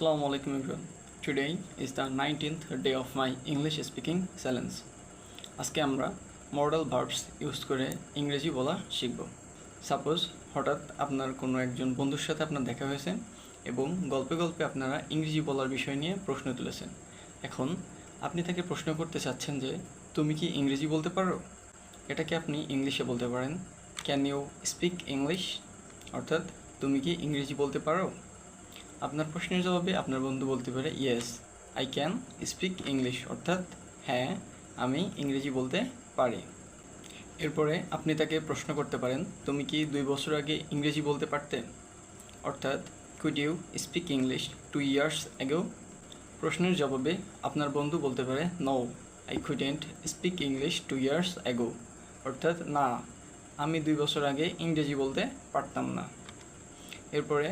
Assalamu alaikum, everyone. Today is the 19th day of my English speaking challenge. আজকে আমরা model verbs use করে ইংরেজি বলা শিখব। সাপোজ হঠাৎ আপনার কোনো একজন বন্ধুর সাথে আপনার দেখা হয়েছে এবং গল্পে গল্পে আপনারা ইংরেজি বলার বিষয় নিয়ে প্রশ্ন তুলেছেন। এখন আপনি তাকে প্রশ্ন করতে চাচ্ছেন যে, তুমি কি ইংরেজি বলতে পারো? এটাকে আপনি ইংলিশে বলতে পারেন? ক্যান ইউ স্পিক ইংলিশ অর্থাৎ, তুমি কি ইংরেজি বলতে পারো? আপনার প্রশ্নের জবাবে আপনার বন্ধু বলতে পারে yes I can speak English অর্থাৎ হ্যাঁ আমি ইংরেজি বলতে পারি। এরপরে আপনি তাকে প্রশ্ন করতে পারেন, তুমি কি দুই বছর আগে ইংরেজি বলতে পারতে? অর্থাৎ could you speak English two years ago প্রশ্নের জবাবে আপনার বন্ধু বলতে পারে no I couldn't speak English two years ago অর্থাৎ, না, আমি দুই বছর আগে ইংরেজি বলতে পারতাম না। এরপরে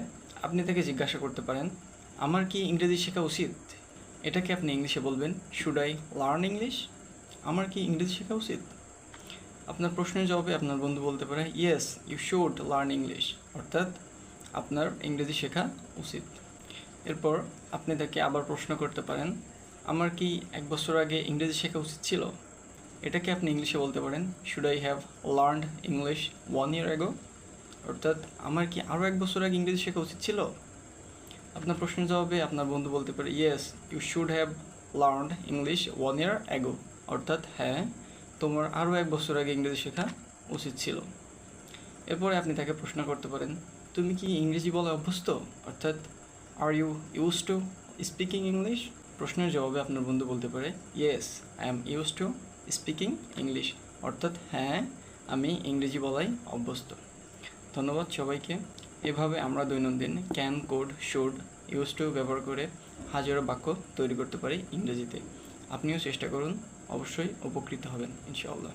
আপনি তাকে জিজ্ঞাসা করতে পারেন, আমার কি ইংরেজি শেখা উচিত? এটাকে আপনি ইংলিশে বলবেন? শুড আই লার্ন ইংলিশ আমার কি ইংরেজি শেখা উচিত? আপনার প্রশ্নের জবাবে আপনার বন্ধু বলতে পারে yes you should learn English অর্থাৎ আপনার ইংরেজি শেখা উচিত। এরপর আপনি তাকে আবার প্রশ্ন করতে পারেন, আমার কি এক বছর আগে ইংরেজি শেখা উচিত ছিল? এটাকে আপনি ইংলিশে বলতে পারেন should I have learned English one year ago অর্থাৎ আমার কি আরও এক বছর আগে ইংরেজি শেখা উচিত ছিল? আপনার প্রশ্নের জবাবে আপনার বন্ধু বলতে পারে yes you should have learn English one year ago অর্থাৎ হ্যাঁ তোমার আরও এক বছর আগে ইংরেজি শেখা উচিত ছিল। এরপরে আপনি তাকে প্রশ্ন করতে পারেন, তুমি কি ইংরেজি বলা অভ্যস্ত? অর্থাৎ are you use to speaking English প্রশ্নের জবাবে আপনার বন্ধু বলতে পারে yes I am use to speaking English অর্থাৎ হ্যাঁ আমি ইংরেজি বলাই অভ্যস্ত। ধন্যবাদ সবাইকে। এভাবে আমরা দৈনন্দিন can, could, should use to ব্যবহার করে হাজারো বাক্য তৈরি করতে পারি ইংরেজিতে। আপনিও চেষ্টা করুন, অবশ্যই উপকৃত হবেন, ইনশাআল্লাহ।